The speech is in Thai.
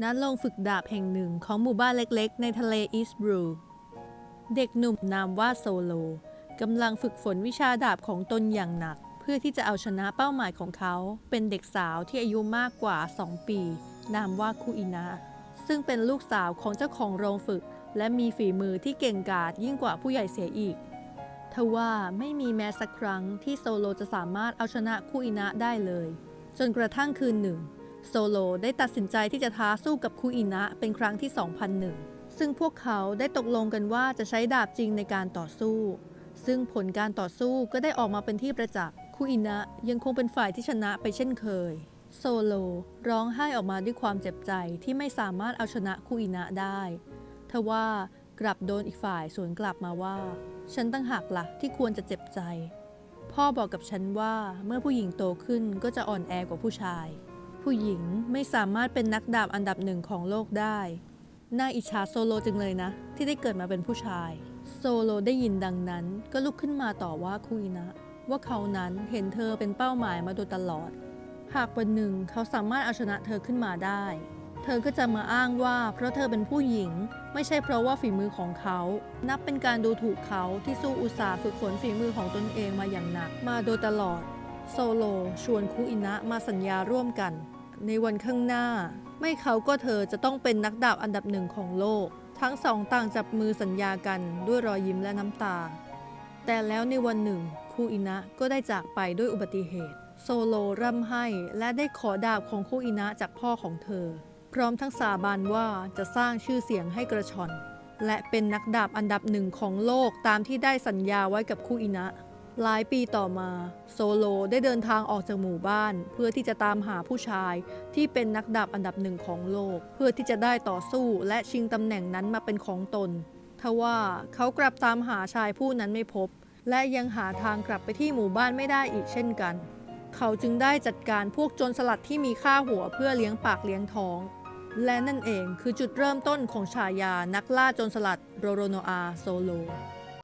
ณโรงฝึกดาบแห่งหนึ่งของหมู่บ้านเล็กๆ ในทะเลอีสต์บรูเด็กหนุ่มนามว่าโซโลกำลังฝึกฝนวิชาดาบของตนอย่างหนัก เพื่อที่จะเอาชนะเป้าหมายของเขา เป็นเด็กสาวที่อายุมากกว่า 2 ปี นามว่าคุอินะซึ่งเป็นลูกสาวของเจ้าของโรงฝึก และมีฝีมือที่เก่งกาจยิ่งกว่าผู้ใหญ่เสียอีกทว่าไม่มีแม้สักครั้งที่โซโลจะสามารถเอาชนะคุอินะได้เลย จนกระทั่งคืนหนึ่ง โซโลได้ตัดสินใจที่จะท้าสู้กับคุอินะเป็นครั้งที่ 2001 ซึ่งพวกเขาได้ตกลงกันว่าจะใช้ดาบจริงในการต่อสู้ ซึ่งผลการต่อสู้ก็ได้ออกมาเป็นที่ประจักษ์คุอินะยังคงเป็นฝ่ายที่ชนะไปเช่นเคย โซโลร้องไห้ออกมาด้วยความเจ็บใจที่ไม่สามารถเอาชนะคุอินะได้ทว่ากลับโดนอีกฝ่ายสวนกลับมาว่า ฉันตั้งหักละ่ะที่ควรจะเจ็บใจ พ่อบอกกับฉันว่าเมื่อผู้หญิงโตขึ้นก็จะอ่อนแอกว่าผู้ชาย ผู้หญิงไม่สามารถเป็นนักดาบอันดับหนึ่งของโลกได้ น่าอิจฉาโซโลจังเลยนะ ที่ได้เกิดมาเป็นผู้ชาย โซโลได้ยินดังนั้นก็ลุกขึ้นมาต่อว่าคุยนะ ว่าเขานั้นเห็นเธอเป็นเป้าหมายมาโดยตลอด หากวันหนึ่งเขาสามารถเอาชนะเธอขึ้นมาได้ เธอก็จะมาอ้างว่าเพราะเธอเป็นผู้หญิง ไม่ใช่เพราะว่าฝีมือของเขา นับเป็นการดูถูกเขาที่สู้อุตสาห์ฝึกฝนฝีมือของตนเองมาอย่างหนักมาโดยตลอด โซโล ชวนคุอินะมาสัญญาร่วมกัน ในวันข้างหน้า ไม่เขาก็เธอจะต้องเป็นนักดาบอันดับหนึ่งของโลก ทั้งสองต่างจับมือสัญญากันด้วยรอยยิ้มและน้ำตา แต่แล้วในวันหนึ่งคูอินะก็ได้จากไปด้วยอุบัติเหตุ โซโลร่ำไห้และได้ขอดาบของคูอินะจากพ่อของเธอ พร้อมทั้งสาบานว่าจะสร้างชื่อเสียงให้กระชอนและเป็นนักดาบอันดับหนึ่งของโลกตามที่ได้สัญญาไว้กับคูอินะ หลายปีต่อมา โซโลได้เดินทางออกจากหมู่บ้าน เพื่อที่จะตามหาผู้ชายที่เป็นนักดาบอันดับหนึ่งของโลก เพื่อที่จะได้ต่อสู้และชิงตำแหน่งนั้นมาเป็นของตนทว่าเขากลับตามหาชายผู้นั้นไม่พบ และยังหาทางกลับไปที่หมู่บ้านไม่ได้อีกเช่นกัน เขาจึงได้จัดการพวกโจรสลัดที่มีค่าหัวเพื่อเลี้ยงปากเลี้ยงท้อง และนั่นเองคือจุดเริ่มต้นของฉายานักล่าโจรสลัดโรโรโนอาโซโล